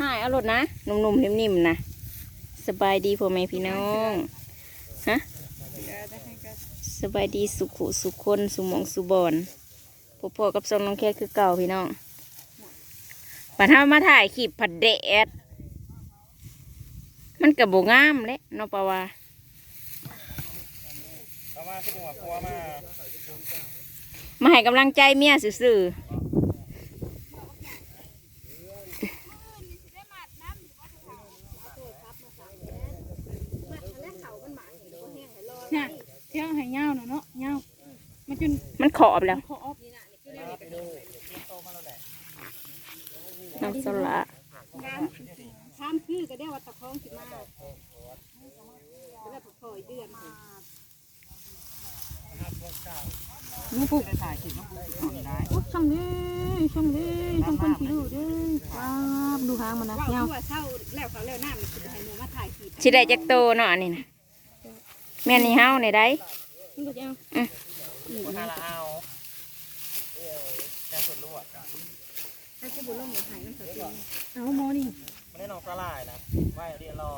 หายเอารถนะหนุ่มๆนิ่มๆนะสบายดีพ่อแม่พี่น้องฮะสบายดีสุขุสุขคนสุมองสุบอนพ่อพ่อกับซองน้องแค่คือเก่าพี่น้องปัดเท้ามาถ่ายคลิปผัดเดดมันกับโบงามเลยนาะปวาเอามาวมามาให้กำลังใจเมียซื่อๆ น่ะเที่ยวให้เงาหน่อยเนาะเงามันจน มัน ขอบแล้วขอบน้ำสละน้ำข้ามคือก็ได้ว่าตะคองสิมาแล้วก็คอยเดือนน้องปุ๊กได้ถ่ายคลิปน้องปูสิได้ปุ๊กช่างเด้ช่างเด้ช่างคนที่ดูเด้ว้าบดูหางมันนะเงาเศร้าแล้วเขาแล้วหน้ามันคือให้หนูมาถ่ายคลิปชิได้จักโตเนาะอันนี่นะแม่นี่เฮาในได้มัน ก็จะเอาละเอาแกงสดลวกให้กูบุญลงหนูหายน้ำเสือเอาโมนี่ไม่ได้น้องสลายนะไหวเรียนรอ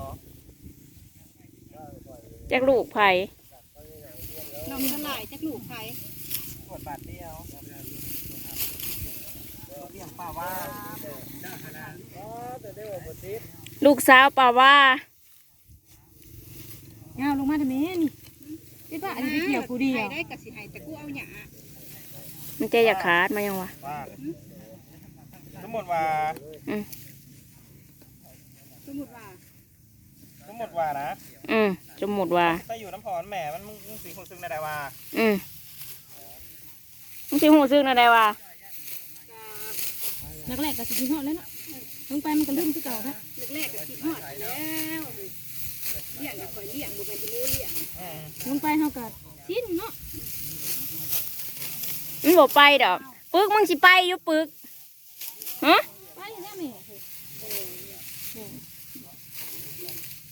จักลูกไผ่น้องสลายจักลูกใครตรวจบาทเดียวเลี้ยงป่าว่าลูกสาวป่าว่าเงาลงมาทำไม นี่ไอ้บ้าอันนี้ไปเกี่ยวกูดีอะได้กับสิให้แต่กูเอาหยามันจะอยากขาดมายังวะว่าทั้งหมดว่าอืมสมมติว่าทั้งหมดว่านะอืมจมูดว่าไปอยู่น้ำพรแหม่มันมึงสีคนซึ่งได้ว่าอืมมันสิหูซึกนะได้ว่านักแรกก็สิกินฮอดแล้วเนาะลงไปมันก็ลืมคือเก่าครับแรกๆก็คิดฮอดแล้วเลี้ยงก็คอยเลี้ยงบ่แม่นสิมูเลี้ยงลงไปเฮาก็สิ้นเนาะมันบอกไปดอก ปึกมึงสิไปอยู่ปึกฮะไปแน่แม่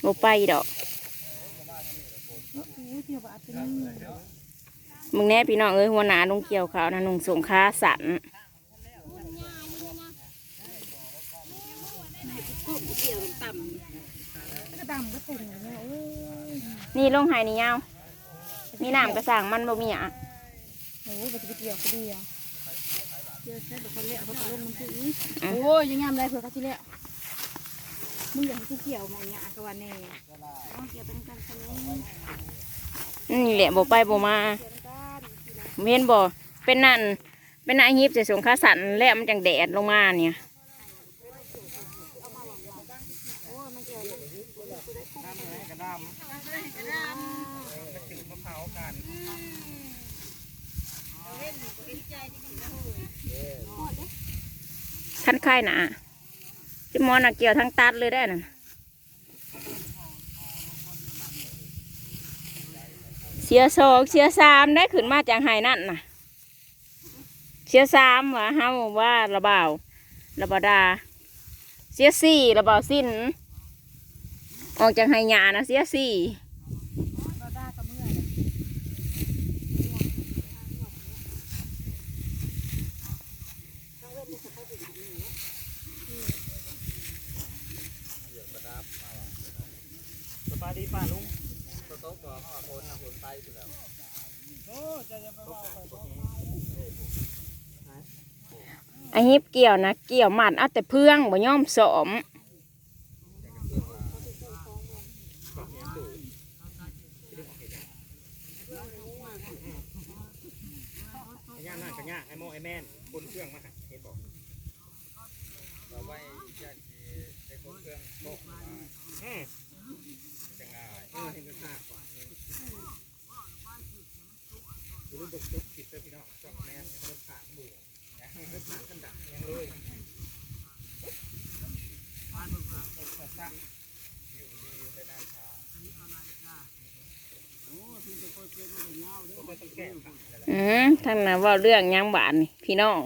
บอกไปดอกโอ้โหเที่ยวบ่อาจจะมีมึงแน่พี่น้องเอ้ยหัวหนาลงเกี่ยวขาวนะนุ่งสงค้าสัน ก็เกี่ยวต่ก็ดำก็ตุ่มเนาะโอ้ยนี่ลงไห้นี่ยาวมีน้ำกระสังมันบ่มีอะโอ้ยก็จะไปเกี่ยวก็ดีอะเกี่ยวแค่แบบคนเละเขาก็ลงน้ำผึ้งอืมโอ้ยยังงามได้เผื่อเขาสิเละมึงอยากให้กูเกี่ยวมาเนี่ยกะวันแน่เอาเกี่ยวเป็นกันคนนี้นี่แหละบอกไปบอกมาเกี่ยวเป็นกันเห็นบ่เป็นนั่นเป็นนายยิบใส่สงค้าสันแล้วมันจังแดดลงมาเนี่ย กระดำกระจืดมะพร้าวกัน ท่านค่นาจิมอนอะเกี่ยวทั้งตัดเลยได้น่ะเสียสองเสียสามได้ขึ้นมาจากไห้นั่นน่ะ เสียสามวะเฮาว่าระเบาระบาดา เสียสี่ระเบาสิ้น ออกจากไห้หยานะเสียสี่บายดีป่าลุงตัวโต๊ะบ่ห้าคนนะคนไปสุดแล้วโอ้จะจะไปว่าฮิปเกี่ยวนะเกี่ยวหมัดเอาแต่เพื่องบ่ย่อมสอมย่างนั่นก็ย่างไอ้โมไอ้แม่นบนเครื่องมาหัดเห็นบอกเราไว้ย่างไอ้คนเครื่องโมอืมจังไงเออเห็นก็ทราบกว่า ดูรูปจบผิดเลยพี่น้องจบแม่นยังไม่ผ่านบูยังไม่ผ่านขั้นดับยังเลยบ้านมึงนะเปิดซะอยู่ดีไปนานชาโอ้ที่จะค่อยเป็นมันยาวเด้อต้องแก้าอืมท่านนะว่าเรื่องยังบานนี่พี่น้อง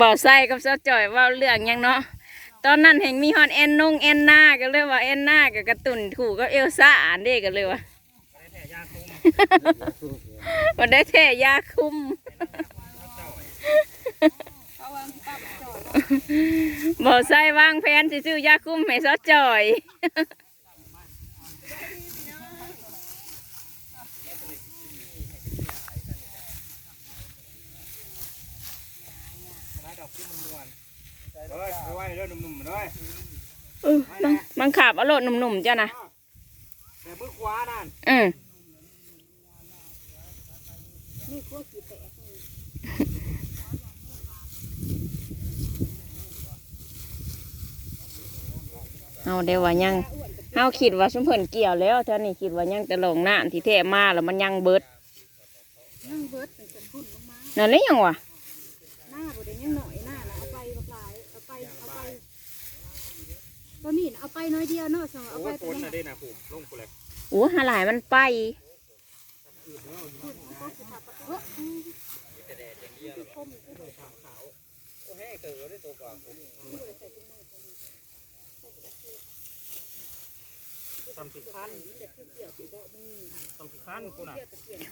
บ่ใส่กับเจ้าจ่อยว่าเรื่องยังเนาะตอนนั้นเห็นมีฮอนแอนนงแอนนาก็เลยว่าแอนนากับกระตุนถูกกับเอลซ่าอันเด็กกันเลยว่า ม่ได้แถยาคุ้มวันได้แท้ยาคุมำเขาว่าป้าบ่จอดบ่ใส่วางแผนสิซื้อยาคุมให้ซอจอยร้ายดอกที่มันมวนเฮ้ยไปไว้เด้อหนุ่มๆเด้อเออบังบังขับเอาโลดหนุ่มๆจ้ะนะแต่มือขวานั่นอืม นี่ พวกกี่แตกเอาเดี๋ยวว่ายังเฮาคิดว่าชุมเพิ่นเกี่ยวแล้วเท่านี้คิดว่ายังแต่ลงน้ำที่แท้มาแล้วมันยังเบิดนั่งเบิดเป็นพุ่นลงมานั่นเลยยังวะหน้าบ่ได้ยังหน่อยหน้านะเอาไปบักหลายเอาไปเอาไปตัวนี้น่ะเอาไปน้อยเดียวเนาะสองเอาโอ้ไปยตัฝวนนั้น่ะนได้นะผูกลงกูเลยโอ้หาหลายมันไปโอ้แ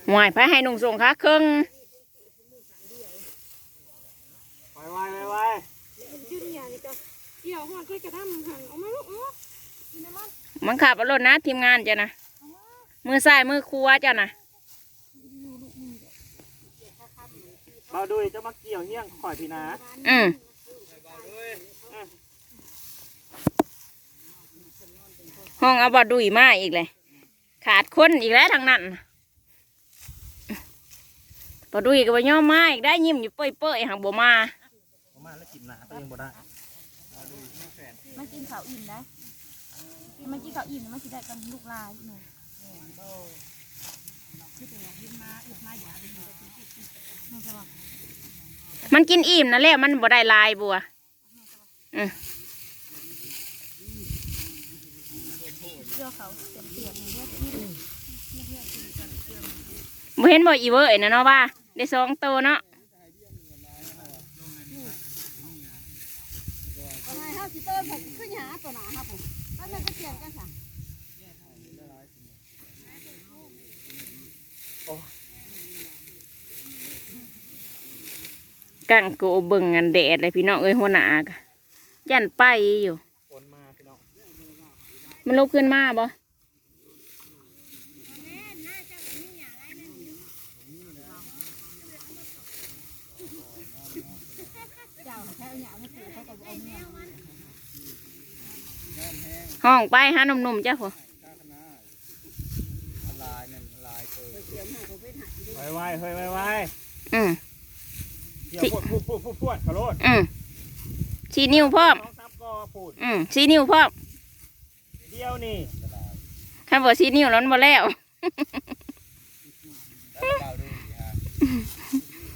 หวยพายให้นุ่งส่งค่ะครึ่งไวไวไวไวยืนอย่างนี้ก็เกี่ยวหัวช่วยกระทำหันเอามาลูกอากินน้ำมันขับรถนะทีมงานจ้ะนะมือซ้ายมือครัวจ้ะนะ บาดุยจะมาเกี่ยวเหี้ยงข่อยพี่นะอืมห้องเอาบอดุยมาอีกเลย ขาดคนอีกแล้วทางนั้นบอดุยก็บ่ย่อมมาอีกได้ยิ้มอยู่เป้ยเป้ยๆหักบ่มาประมาณแล้วกินหนาตัวเองบ่ได้มันกินข้าวอิ่มนะมันกินข้าวอิ่มมันสิได้กันลูกลายหนู มันกินอิ่มนั่นแหละมันบ่ได้ลายบัวอืมเกี่ยวเขาเต็มเตียงเลือดที่บ่เห็นบ่อีเวอร์นะเนาะว่าได้สองตัวเนาะอะไรห้าสิเตอร์ผมขึ้นหาตัวหนาครับผมแล้วมันก็เตียงกันค่ะ กังโกเบิ่งอันแดดเลยพี่น้องเอ้ยหัวหน้าก็ยันไปอยู่ฝนมาพี่น้องมันลุกขึ้นมาบ่เจ้าแค่เอาหยาไม่ถือเขาก็เอาเนื้อห้องไปหาหนุ่มๆจ้ะพ่อไว้ไว้เฮ้ยไว้ไว้อืม เกี่ยวพวดพูดพูดพูดพูดขอโทษอืมชี้นิ้วพร้อม สองสามก็พูดอืมชี้นิ้วพร้อมเดียวนี่ถ้าบ่ชี้นิ้วแล้วมันบ่แล้ว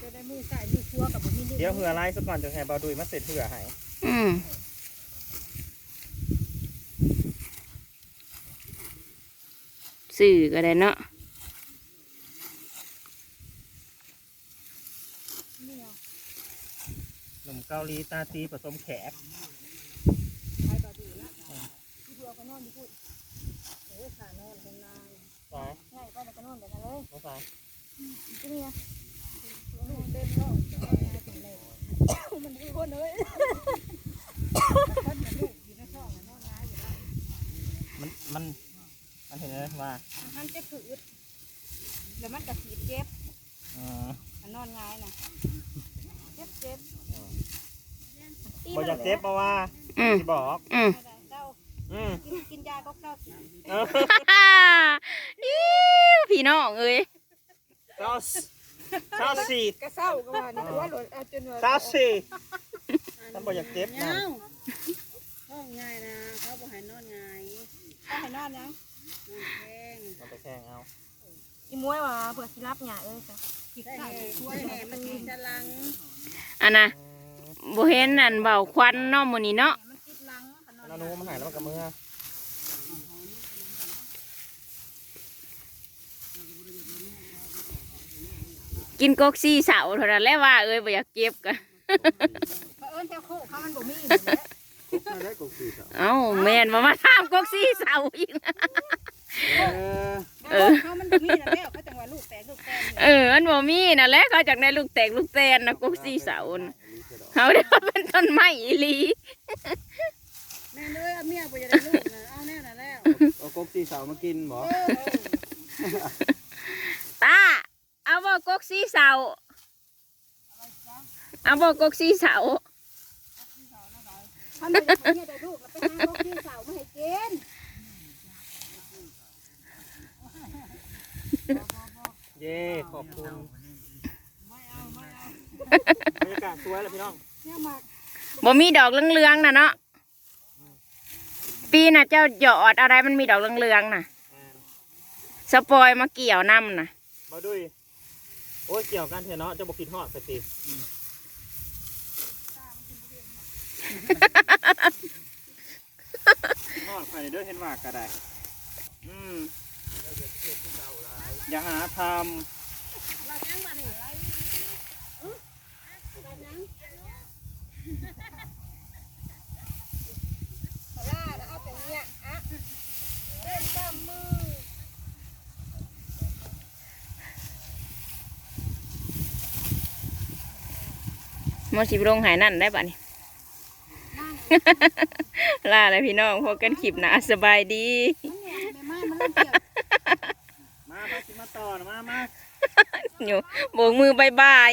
จะได้มือใส่มือชัวกับผมมีเดี๋ยวเหืออะไรสักก่อนจะให้เบาดุยมาเสร็จเหือให้อืมสื่อก็ได้เนาะ หนุ่ม เกาหลีตาตีผสมแขกใช้บาดีละที่ทัวก็นอนอยู่พูดโอ้ขานอนคนนานสายใช่ก็ก็นอนเดี๋ยวกันเลยน้องสายก็นี่นะนอนเต็มแล้วมันเป็นคนเลยคนเหมือนลูกอยู่ในท้องนอนง่ายอยู่แล้วมัน มัน มันเห็นไหมว่า มันจะผืดแล้วมันก็สีเจ็บ อืม มันนอนง่ายนะเจ็บเจ็บ บอกอยากเจ็บมาว่าอืมที่บอกอืมเจ้าอืมกินกินยาก็เจ้าเอออิ๊วพี่น้องเอ้ยเจ้าเจ้าสี่ก็เศร้าก็ว่านี่ตัวหล่นเอาจนว่าเจ้าสี่ท่านบอกอยากเจ็บนะห้องง่ายนะเขาบอกให้นอนง่ายเอาให้นอนยังแห้งมันไปแข่งเอาอีมวยว่าเผื่อสิรับหยาเอ้ยจ้ะผิดได้ข้าวแห่ช่ช่ววยยแห่แห่มัมันนกิกินนจะลัง อันน่ะ อืม บ่เห็นอันเบาควันเนาะมื้อนี้เนาะมันติดลังขนอนนานูมาหายแล้วมันกับมือกินกกซี่เสาเท่านั้นแหละว่าเอ้ยบ่อยากเก็บกัน เพราะเอิ้นแถวโคกเขามันบ่มีอยู่แล้วเอ้าแม่นมามาถามกกซี่เสาอีกนะเออเขามันบ่มีนะแล้วเขาจังว่าลูกแตกลูกแตกเอออันบ่มีนั่นแหละเขาจากในลูกแตกลูกแตนนะกกซี่เสาน่ะ เอาเดี๋ยวเป็นต้นไม้อีหลีแม่เลยเอาเมียบ่จะได้ลูกนะเอาแน่น่ะแล้วเอากบสีเสามากินบ่เออตาเอาบ่กกสีเสาเอาบ่กกสีเสาถ้าไม่ได้ให้เมียได้ลูกแล้วไปหาลูกพี่สาวมาให้กินเย่ขอบคุณ บรรยากาศสวยเลยพี่น้องเนี่ยหมากบ่มีดอกเหลืองๆน่ะเนาะปีน่ะเจ้าหยอดอะไรมันมีดอกเหลืองๆน่ะ สปอยมาเกี่ยวน้ำน่ะมาดุยโอ้ยเกี่ยวกันเถอะเนาะจะบอกกินฮอดสติฮอดไปเด้อเห็นว่ากระไดอืมอย่าหาทล่าแล้วเอาแต่เนี้ยอะเต้นตามมือ มอสิบลงหายนั่นได้ปะนี่ลาเลยพี่น้องพบกันคลิปหนะสบายดีมันเนี่ยแม่ไม้มันเริ่มเกี่ยวำมามาสิมาต่อนะมามา อยู่โบกมือบายบาย